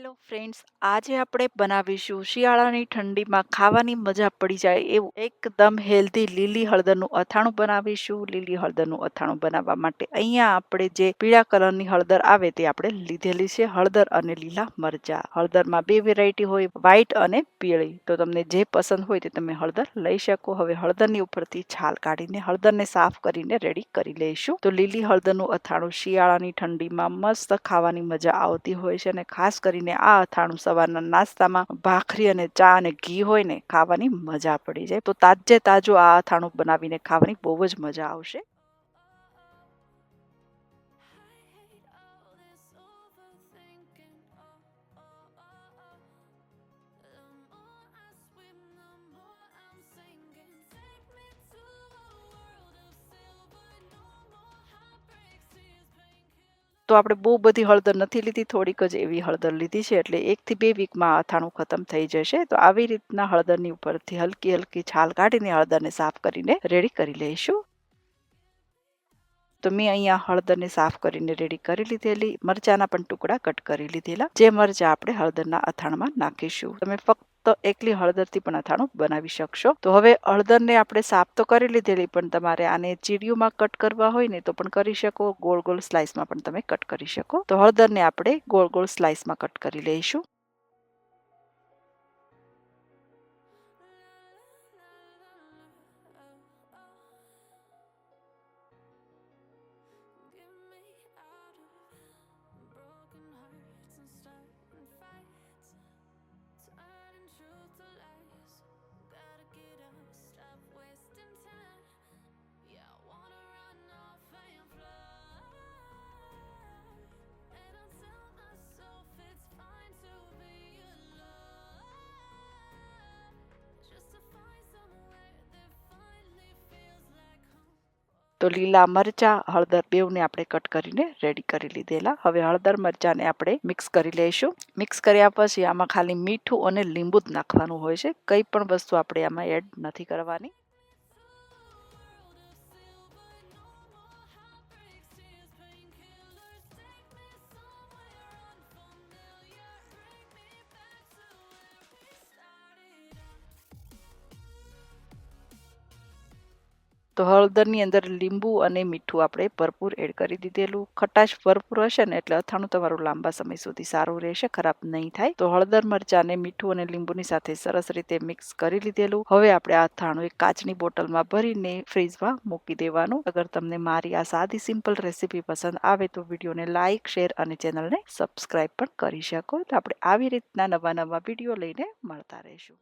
Hello friends, આજે આપણે બનાવીશું શિયાળાની ઠંડીમાં ખાવાની મજા પડી જાય એવું. એકદમ હેલ્ધી લીલી હળદરનું અથાણું બનાવીશું. લીલી હળદરનું અથાણું બનાવવા માટે અહીંયા આપણે જે પીળા કલરની હળદર આવે તે આપણે લીધેલી છે, હળદર અને લીલા મરચા. હળદરમાં બે વેરાયટી હોય વ્હાઈટ અને પીળી. તો તમને જે પસંદ હોય તે તમે હળદર લઈ શકો. હવે હળદરની ઉપરથી છાલ કાઢીને હળદરને સાફ કરીને રેડી કરી લઈશું. તો લીલી હળદરનું અથાણું શિયાળાની ઠંડીમાં મસ્ત ખાવાની મજા આવતી હોય છે અને ખાસ કરીને આ અથાણું સવારના નાસ્તામાં ભાખરી અને ચા અને ઘી હોય ને ખાવાની મજા પડી જાય. તો તાજે તાજું આ અથાણું બનાવીને ખાવાની બહુ જ મજા આવશે. તો આપણે બહુ બધી હળદર નથી લીધી, થોડીક જ એવી હળદર લીધી છે, એટલે એકથી બે વીકમાં અથાણું ખતમ થઈ જશે. તો આવી રીતના હળદરની ઉપરથી હલકી હલકી છાલ કાઢીને હળદરને સાફ કરીને રેડી કરી લઈશું. તો મેં અહીંયા હળદરને સાફ કરીને રેડી કરી લીધેલી, મરચાના પણ ટુકડા કટ કરી લીધેલા. જે મરચા આપણે હળદરના અથાણમાં નાખીશું. તમે ફક્ત તો એકલી હળદરથી પણ અથાણું બનાવી શકશો. તો હવે હળદરને આપણે સાફ તો કરી લીધેલી, પણ તમારે આને ચીડિયુંમાં કટ કરવા હોય ને તો પણ કરી શકો. ગોળ ગોળ સ્લાઇસમાં પણ તમે કટ કરી શકો. તો હળદરને આપણે ગોળ ગોળ સ્લાઇસમાં કટ કરી લઈશું. તો લીલા મરચા, હળદર બેવને આપણે કટ કરીને રેડી કરી લીધેલા. હવે હળદર મરચાંને આપણે મિક્સ કરી લઈશું. મિક્સ કર્યા પછી આમાં ખાલી મીઠું અને લીંબુ જ નાખવાનું હોય છે. કંઈ પણ વસ્તુ આપણે આમાં એડ નથી કરવાની. તો હળદરની અંદર લીંબુ અને મીઠું આપણે ભરપૂર એડ કરી દીધેલું. ખટાશ ભરપૂર હશે ને એટલે અથાણું તમારું લાંબા સમય સુધી સારું રહેશે, ખરાબ નહીં થાય. તો હળદર મરચાંને મીઠું અને લીંબુની સાથે સરસ રીતે મિક્સ કરી લીધેલું. હવે આપણે આ અથાણું એક કાચની બોટલમાં ભરીને ફ્રીજમાં મૂકી દેવાનું. અગર તમને મારી આ સાદી, સિમ્પલ રેસીપી પસંદ આવે તો વિડીયોને લાઇક શેર અને ચેનલને સબસ્ક્રાઇબ પણ કરી શકો. તો આપણે આવી રીતના નવા નવા વીડિયો લઈને મળતા રહીશું.